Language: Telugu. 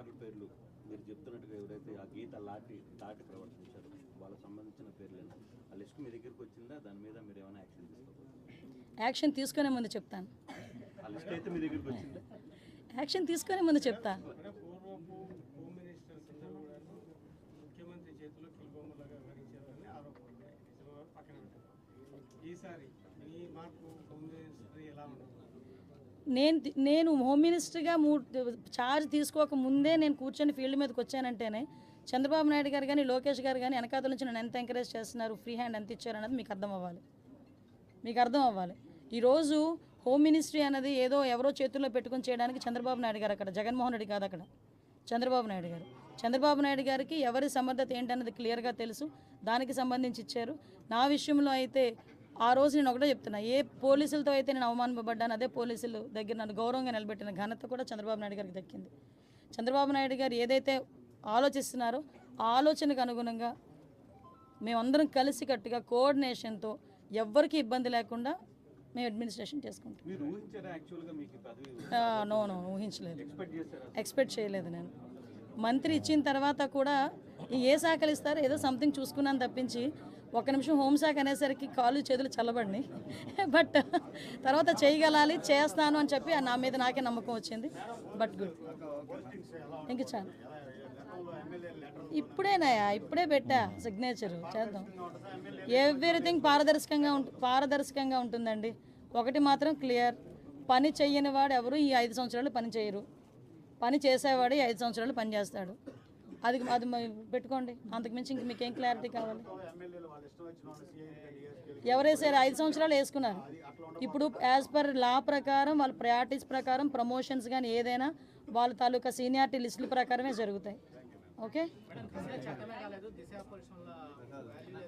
అధికారుల పేర్లు మీరు చెప్తున్నట్టుగా ఎవరైతే ఆ గీత లాటి దాటి ప్రవర్తించారో వాళ్ళకి సంబంధించిన పేర్లేనా? ఆ లిస్ట్ మీ దగ్గరికి వచ్చిందా? దాని మీద మీరు ఏమైనా యాక్షన్ తీసుకోబోతున్నారు? యాక్షన్ తీసుకునే ముందు చెప్తాను. ఆ లిస్ట్ అయితే మీ దగ్గరికి వచ్చిందా? యాక్షన్ తీసుకునే ముందు చెప్తా. ముఖ్యమంత్రి చేతిలో కిల్బొమ్మలాగా వ్యవహరించారని ఆరోపణలు ఈసారి మీ మార్పు హోమ్ మినిస్టర్ ఎలా ఉంటుంది? నేను నేను హోమ్ మినిస్టర్గా మూ చార్జ్ తీసుకోక ముందే నేను కూర్చొని ఫీల్డ్ మీదకి వచ్చానంటేనే చంద్రబాబు నాయుడు గారు కానీ లోకేష్ గారు కానీ వెనకాతల నుంచి నన్ను ఎంత ఎంకరేజ్ చేస్తున్నారు? ఫ్రీ హ్యాండ్ ఎంత ఇచ్చారు అన్నది మీకు అర్థం అవ్వాలి. మీకు అర్థం అవ్వాలి. ఈరోజు హోమ్ మినిస్ట్రీ అనేది ఏదో ఎవరో చేతుల్లో పెట్టుకొని చేయడానికి చంద్రబాబు నాయుడు గారు అక్కడ జగన్మోహన్ రెడ్డి కాదు అక్కడ. చంద్రబాబు నాయుడు గారు. చంద్రబాబు నాయుడు గారికి ఎవరి సమర్థత ఏంటన్నది క్లియర్గా తెలుసు. దానికి సంబంధించి ఇచ్చారు. నా విషయంలో అయితే ఆ రోజు నేను ఒకటే చెప్తున్నా ఏ పోలీసులతో అయితే నేను అవమానపడ్డాను అదే పోలీసులు దగ్గర నన్ను గౌరవంగా నిలబెట్టిన ఘనత కూడా చంద్రబాబు నాయుడు గారికి దక్కింది. చంద్రబాబు నాయుడు గారు ఏదైతే ఆలోచిస్తున్నారో ఆ ఆలోచనకు అనుగుణంగా మేమందరం కలిసికట్టుగా కోఆర్డినేషన్తో ఎవ్వరికి ఇబ్బంది లేకుండా మేము అడ్మినిస్ట్రేషన్ చేసుకుంటాం. నో నో ఊహించలేదు. ఎక్స్పెక్ట్ చేయలేదు నేను. మంత్రి ఇచ్చిన తర్వాత కూడా ఏ శాఖలు ఇస్తారో ఏదో సంథింగ్ చూసుకున్నాను తప్పించి ఒక నిమిషం హోంశాఖ అనేసరికి కాళ్ళు చేతులు చల్లబడినాయి. బట్ తర్వాత చేయగలాలి చేస్తాను అని చెప్పి నా మీద నాకే నమ్మకం వచ్చింది. But good. ఇంక చాలు. ఇప్పుడేనాయా ఇప్పుడే పెట్టా సిగ్నేచర్ చేద్దాం. ఎవ్రీథింగ్ పారదర్శకంగా ఉంటు పారదర్శకంగా ఉంటుందండి. ఒకటి మాత్రం క్లియర్ పని చెయ్యని వాడు ఎవరు ఈ ఐదు సంవత్సరాలు పని చేయరు. పని చేసేవాడు ఈ ఐదు సంవత్సరాలు పని చేస్తాడు. అది అది పెట్టుకోండి. అంతకుమించి ఇంక మీకేం క్లారిటీ కావాలి? ఎవరేసారు ఐదు సంవత్సరాలు వేసుకున్నారు. ఇప్పుడు యాజ్ పర్ లా ప్రకారం వాళ్ళ ప్రయారిటీస్ ప్రకారం ప్రమోషన్స్ కానీ ఏదైనా వాళ్ళ తాలూకా సీనియారిటీ లిస్టుల ప్రకారమే జరుగుతాయి. ఓకే